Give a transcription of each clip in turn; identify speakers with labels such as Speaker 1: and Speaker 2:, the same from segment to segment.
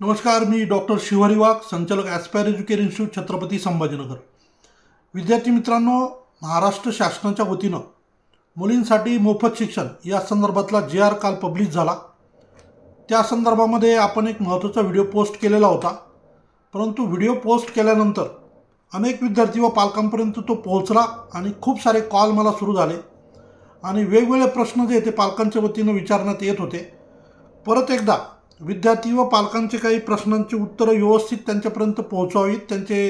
Speaker 1: नमस्कार मी डॉक्टर शिवहरी वाघ संचालक aspire educare institute Chhatrapati Sambhajinagar. विद्यार्थी मित्रांनो महाराष्ट्र शासनाच्या वतीनं मुलींसाठी मोफत शिक्षण या संदर्भातला जे आर काल पब्लिश झाला. त्या संदर्भामध्ये आपण एक महत्त्वाचा व्हिडिओ पोस्ट केलेला होता. परंतु व्हिडिओ पोस्ट केल्यानंतर अनेक विद्यार्थी व पालकांपर्यंत तो पोहोचला आणि खूप सारे कॉल मला सुरू झाले. आणि वेगवेगळे प्रश्न जे ते पालकांच्या वतीनं विचारण्यात येत होते. परत एकदा विद्यार्थी व पालकांचे काही प्रश्नांची उत्तरं व्यवस्थित त्यांच्यापर्यंत पोहोचावीत. त्यांचे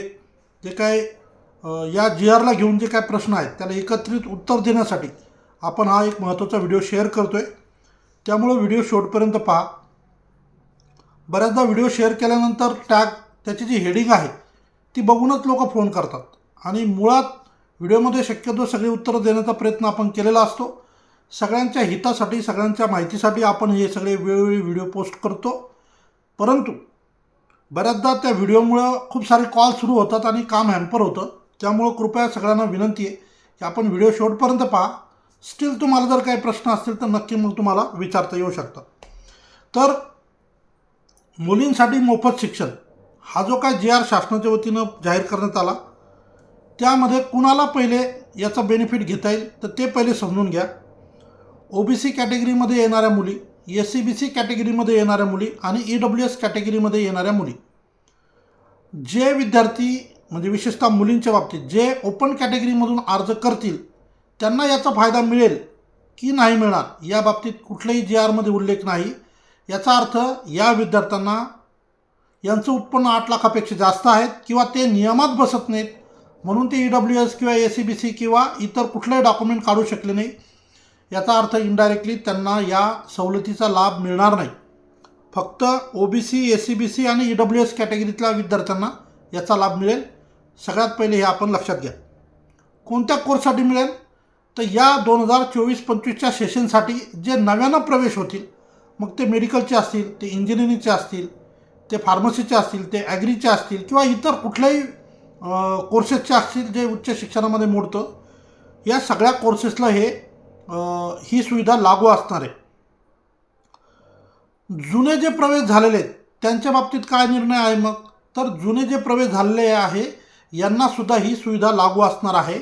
Speaker 1: जे काय या जी आरला घेऊन जे काय प्रश्न आहेत त्याला एकत्रित उत्तर देण्यासाठी आपण हा एक महत्त्वाचा व्हिडिओ शेअर करतो आहे त्यामुळं व्हिडिओ शेवटपर्यंत पहा. बऱ्याचदा व्हिडिओ शेअर केल्यानंतर टॅग त्याची जी हेडिंग आहे ती बघूनच लोक फोन करतात. आणि मुळात व्हिडिओमध्ये शक्यतो सगळी उत्तरं देण्याचा प्रयत्न आपण केलेला असतो. सगळ्यांच्या हितासाठी सगळ्यांच्या माहितीसाठी आपण हे सगळे वेळोवेळी व्हिडिओ पोस्ट करतो. परंतु बऱ्याचदा त्या व्हिडिओमुळं खूप सारे कॉल सुरू होतात आणि काम हॅम्पर होतं. त्यामुळं कृपया सगळ्यांना विनंती आहे की आपण व्हिडिओ शेवटपर्यंत पहा. स्टील तुम्हाला जर काही प्रश्न असतील तर नक्की मग तुम्हाला विचारता येऊ शकतात तर मुलींसाठी मोफत शिक्षण. हा जो काय जे आर शासनाच्या वतीनं जाहीर करण्यात आला त्यामध्ये कुणाला पहिले याचा बेनिफिट घेता येईल तर ते पहिले समजून घ्या. ओ बी सी कॅटेगरीमध्ये येणाऱ्या मुली एस सी बी सी कॅटेगरीमध्ये येणाऱ्या मुली आणि ई डब्ल्यू एस कॅटेगरीमध्ये येणाऱ्या मुली. जे विद्यार्थी म्हणजे विशेषतः मुलींच्या बाबतीत जे ओपन कॅटेगरीमधून अर्ज करतील त्यांना याचा फायदा मिळेल की नाही मिळणार या बाबतीत कुठल्याही जी आरमध्ये उल्लेख नाही. याचा अर्थ या विद्यार्थ्यांना यांचं उत्पन्न आठ लाखापेक्षा जास्त आहेत किंवा ते नियमात बसत नाहीत म्हणून ते ई डब्ल्यू एस किंवा ए सी बी सी किंवा इतर कुठलंही डॉक्युमेंट काढू शकले नाही. याचा अर्थ इनडायरेक्टली त्यांना या सवलतीचा लाभ मिळणार नाही. फक्त O B C S C B C आणि ई डब्ल्यू एस कॅटेगरीतल्या विद्यार्थ्यांना याचा लाभ मिळेल. सगळ्यात पहिले हे आपण लक्षात घ्या. कोणत्या कोर्ससाठी मिळेल? तर या दोन हजार चोवीस पंचवीसच्या सेशनसाठी जे नव्यानं प्रवेश होतील मग ते मेडिकलचे असतील ते इंजिनिअरिंगचे असतील ते फार्मसीचे असतील ते ॲग्रीचे असतील किंवा इतर कुठल्याही कोर्सेसचे असतील जे उच्च शिक्षणामध्ये मोडतं या सगळ्या कोर्सेसला हे ही सुविधा लागू असणार आहे. जुने जे प्रवेश झालेले आहेत त्यांच्या बाबतीत काय निर्णय आहे मग? तर जुने जे प्रवेश झालेले आहे यांना सुद्धा ही सुविधा लागू असणार आहे.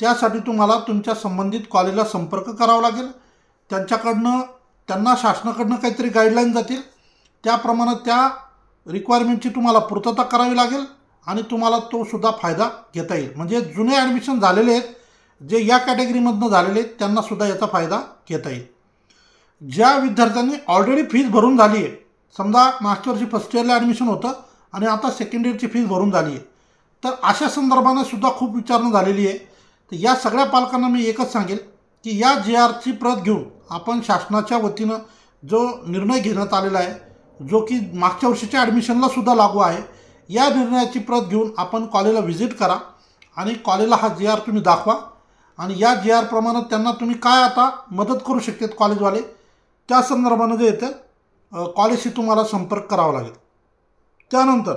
Speaker 1: त्यासाठी तुम्हाला तुमच्या संबंधित कॉलेजला संपर्क करावा लागेल. त्यांच्याकडनं त्यांना शासनाकडनं काहीतरी गाईडलाईन जातील. त्याप्रमाणे त्या रिक्वायरमेंटची तुम्हाला पूर्तता करावी लागेल आणि तुम्हाला तो सुद्धा फायदा घेता येईल. म्हणजे जुने ॲडमिशन झालेले आहेत जे या कॅटेगरीमधनं झालेले आहेत त्यांना सुद्धा याचा फायदा घेता येईल. ज्या विद्यार्थ्यांनी ऑलरेडी फीज भरून झाली आहे समजा मागच्या वर्षी फर्स्ट इयरला ॲडमिशन होतं आणि आता सेकंड इयरची फीज भरून झाली आहे तर अशा संदर्भाने सुद्धा खूप विचारणा झालेली आहे. तर या सगळ्या पालकांना मी एकच सांगेल की या जे आरची प्रत घेऊन आपण शासनाच्या वतीनं जो निर्णय घेण्यात आलेला आहे जो की मागच्या वर्षीच्या ॲडमिशनला सुद्धा लागू आहे या निर्णयाची प्रत घेऊन आपण कॉलेजला व्हिजिट करा आणि कॉलेजला हा जे आर तुम्ही दाखवा. आणि या जे आरप्रमाणे त्यांना तुम्ही काय आता मदत करू शकतात कॉलेजवाले? त्या संदर्भानं जे येतं कॉलेजशी तुम्हाला संपर्क करावा लागेल. त्यानंतर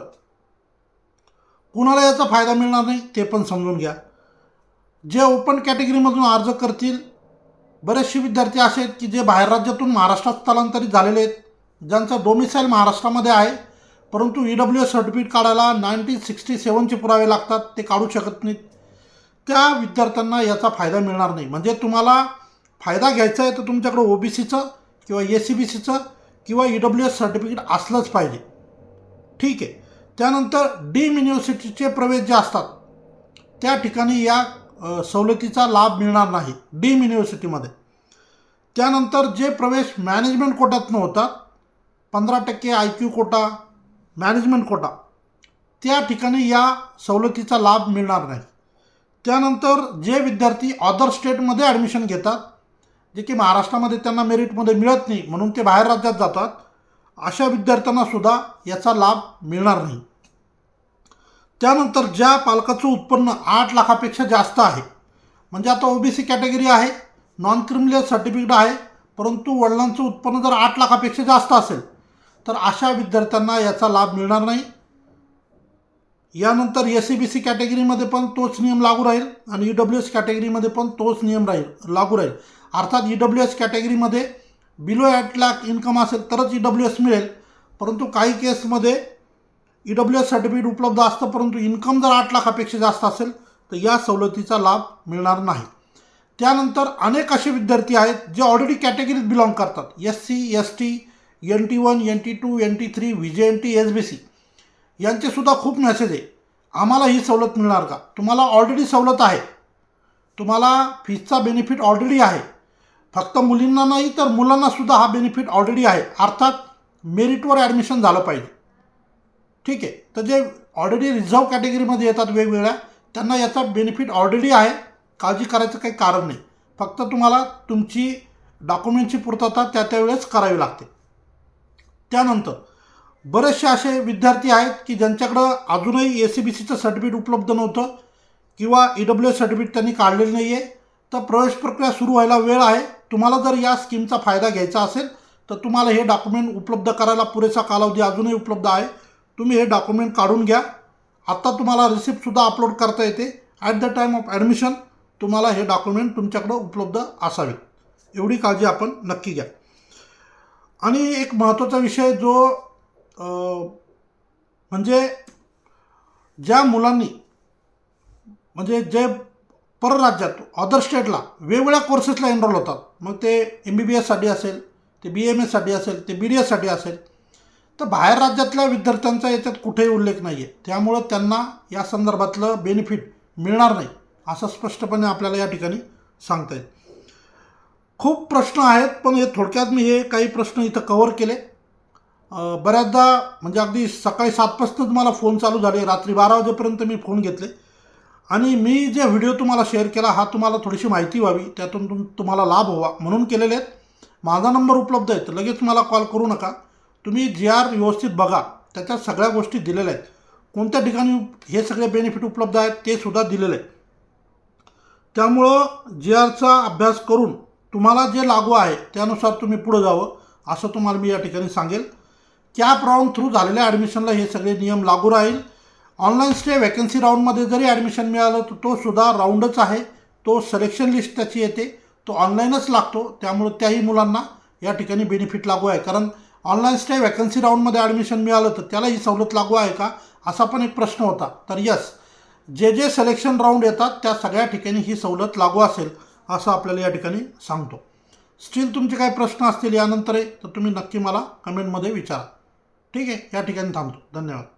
Speaker 1: कुणाला याचा फायदा मिळणार नाही ते पण समजून घ्या. जे ओपन कॅटेगरीमधून अर्ज करतील बरेचसे विद्यार्थी असे आहेत की जे बाहेर राज्यातून महाराष्ट्रात स्थलांतरित झालेले आहेत ज्यांचा डोमिसाईल महाराष्ट्रामध्ये आहे परंतु ई डब्ल्यू एस सर्टिफिकेट काढायला नाईन्टीन सिक्स्टी सेवनचे पुरावे लागतात ते काढू शकत नाहीत. त्या विद्यार्थ्यांना याचा फायदा मिळणार नाही. म्हणजे तुम्हाला फायदा घ्यायचा आहे तर तुमच्याकडं ओ बी सीचं किंवा ए सी बी सीचं किंवा ई डब्ल्यू एस सर्टिफिकेट असलंच पाहिजे. ठीक आहे. त्यानंतर डीम युनिव्हर्सिटीचे प्रवेश जे असतात त्या ठिकाणी या सवलतीचा लाभ मिळणार नाही डीम युनिव्हर्सिटीमध्ये त्यानंतर जे प्रवेश मॅनेजमेंट कोटातनं होतात पंधरा टक्के I Q quota management quota त्या ठिकाणी या सवलतीचा लाभ मिळणार नाही. त्यानंतर जे विद्यार्थी अदर स्टेटमध्ये ॲडमिशन घेतात जे की महाराष्ट्रामध्ये त्यांना मेरिटमध्ये मिळत नाही म्हणून ते बाहेर राज्यात जातात अशा विद्यार्थ्यांनासुद्धा याचा लाभ मिळणार नाही. त्यानंतर ज्या पालकाचं उत्पन्न आठ लाखापेक्षा जास्त आहे म्हणजे आता ओ बी सी कॅटेगरी आहे नॉन क्रिमिनल सर्टिफिकेट आहे परंतु वडिलांचं उत्पन्न जर आठ लाखापेक्षा जास्त असेल तर अशा विद्यार्थ्यांना याचा लाभ मिळणार नाही. यानंतर एस सी बी सी कॅटेगरीमध्ये पण तोच नियम लागू राहील आणि ई डब्ल्यू एस कॅटेगरीमध्ये पण तोच नियम राहील लागू राहील. अर्थात ई डब्ल्यू एस कॅटेगरीमध्ये बिलो ॲट लाख इन्कम असेल तरच ई डब्ल्यू एस मिळेल. परंतु काही केसमध्ये ई डब्ल्यू एस सर्टिफिकेट उपलब्ध असतं परंतु इन्कम जर आठ लाखापेक्षा जास्त असेल तर या सवलतीचा लाभ मिळणार नाही. त्यानंतर अनेक असे विद्यार्थी आहेत जे ऑलरेडी कॅटेगरीत बिलॉंग करतात. S C S T N T one N T two N T three V J N T S B C यांचेसुद्धा खूप मेसेज आहे. आम्हाला ही सवलत मिळणार का? तुम्हाला ऑलरेडी सवलत आहे. तुम्हाला फीजचा बेनिफिट ऑलरेडी आहे. फक्त मुलींना नाही तर मुलांनासुद्धा हा बेनिफिट ऑलरेडी आहे. अर्थात मेरिटवर ॲडमिशन झालं पाहिजे. ठीक आहे? तर जे ऑलरेडी रिझर्व कॅटेगरीमध्ये येतात वेगवेगळ्या त्यांना याचा बेनिफिट ऑलरेडी आहे. काळजी करायचं काही कारण नाही. फक्त तुम्हाला तुमची डॉक्युमेंटची पूर्तता त्या त्यावेळेस करावी लागते. त्यानंतर बरेचसे असे विद्यार्थी आहेत की ज्यांच्याकडं अजूनही ए सी बी सीचं सर्टिफिकेट उपलब्ध नव्हतं किंवा ई डब्ल्यू एस सर्टिफिकेट त्यांनी काढलेलं नाही आहे तर प्रवेश प्रक्रिया सुरू व्हायला वेळ आहे. तुम्हाला जर या स्कीमचा फायदा घ्यायचा असेल तर तुम्हाला हे डॉक्युमेंट उपलब्ध करायला पुरेसा कालावधी अजूनही उपलब्ध आहे. तुम्ही हे डॉक्युमेंट काढून घ्या. आत्ता तुम्हाला रिसिप्टसुद्धा अपलोड करता येते. At the time of admission तुम्हाला हे डॉक्युमेंट तुमच्याकडं उपलब्ध असावे. एवढी काळजी आपण नक्की घ्या. आणि एक महत्त्वाचा विषय जो म्हणजे ज्या मुलांनी म्हणजे जे परराज्यात अदर स्टेटला वेगवेगळ्या कोर्सेसला एनरोल होतात. मग ते एम बी बी एससाठी असेल ते बी एम एससाठी असेल ते बी डी एससाठी असेल. तर बाहेर राज्यातल्या विद्यार्थ्यांचा याच्यात कुठेही उल्लेख नाही आहे त्यामुळं त्यांना या संदर्भातलं बेनिफिट मिळणार नाही असं स्पष्टपणे आपल्याला या ठिकाणी सांगता येईल. खूप प्रश्न आहेत पण हे थोडक्यात मी हे काही प्रश्न इथं कवर केले. बऱ्याचदा म्हणजे अगदी सकाळी सातपासूनच मला फोन चालू झाले. रात्री बारा वाजेपर्यंत मी फोन घेतले. आणि मी जे व्हिडिओ तुम्हाला शेअर केला हा तुम्हाला थोडीशी माहिती व्हावी. त्यातून तुम तुम्हाला लाभ व्हावा म्हणून केलेले आहेत. माझा नंबर उपलब्ध आहे तर लगेच मला कॉल करू नका. तुम्ही जी आर व्यवस्थित बघा. त्याच्यात सगळ्या गोष्टी दिलेल्या आहेत. कोणत्या ठिकाणी हे सगळे बेनिफिट उपलब्ध आहेत ते सुद्धा दिलेलं आहे त्यामुळं जी आरचा अभ्यास करून तुम्हाला जे लागू आहे त्यानुसार तुम्ही पुढं जावं असं तुम्हाला मी या ठिकाणी सांगेल. कॅप राऊंड थ्रू झालेल्या ॲडमिशनला हे सगळे नियम लागू राहील. ऑनलाईन स्टे वॅकन्सी राऊंडमध्ये जरी ॲडमिशन मिळालं तर तो सुद्धा राऊंडच आहे. तो सिलेक्शन लिस्ट त्याची येते. तो ऑनलाईनच लागतो. त्यामुळे त्याही मुलांना या ठिकाणी बेनिफिट लागू आहे. कारण ऑनलाईन स्टे वॅकन्सी राऊंडमध्ये ॲडमिशन मिळालं तर त्याला ही सवलत लागू आहे का? असा पण एक प्रश्न होता. तर यस जे जे सिलेक्शन राऊंड येतात त्या सगळ्या ठिकाणी ही सवलत लागू असेल असं आपल्याला या ठिकाणी सांगतो. स्टील तुमचे काही प्रश्न असतील यानंतर तर तुम्ही नक्की मला कमेंटमध्ये विचारा. ठीक आहे या ठिकाणी थांबतो. धन्यवाद.